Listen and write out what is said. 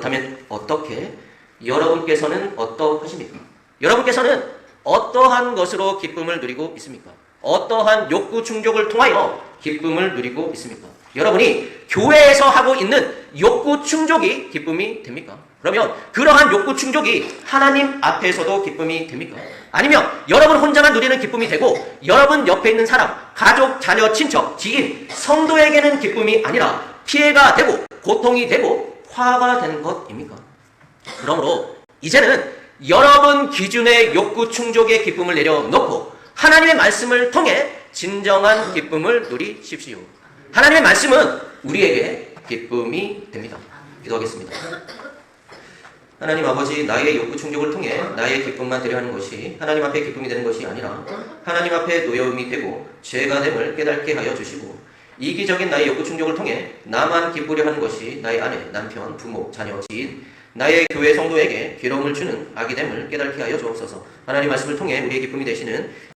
그렇다면 어떻게 여러분께서는 어떠하십니까? 여러분께서는 어떠한 것으로 기쁨을 누리고 있습니까? 어떠한 욕구 충족을 통하여 기쁨을 누리고 있습니까? 여러분이 교회에서 하고 있는 욕구 충족이 기쁨이 됩니까? 그러면 그러한 욕구 충족이 하나님 앞에서도 기쁨이 됩니까? 아니면 여러분 혼자만 누리는 기쁨이 되고 여러분 옆에 있는 사람, 가족, 자녀, 친척, 지인, 성도에게는 기쁨이 아니라 피해가 되고 고통이 되고 화가 되는 것입니까? 그러므로 이제는 여러분 기준의 욕구 충족의 기쁨을 내려놓고 하나님의 말씀을 통해 진정한 기쁨을 누리십시오. 하나님의 말씀은 우리에게 기쁨이 됩니다. 기도하겠습니다. 하나님 아버지 나의 욕구 충족을 통해 나의 기쁨만 되려 하는 것이 하나님 앞에 기쁨이 되는 것이 아니라 하나님 앞에 노여움이 되고 죄가 됨을 깨닫게 하여 주시고 이기적인 나의 욕구 충족을 통해 나만 기쁘려 하는 것이 나의 아내, 남편, 부모, 자녀, 지인 나의 교회 성도에게 괴로움을 주는 악이 됨을 깨닫게 하여 주옵소서. 하나님 말씀을 통해 우리의 기쁨이 되시는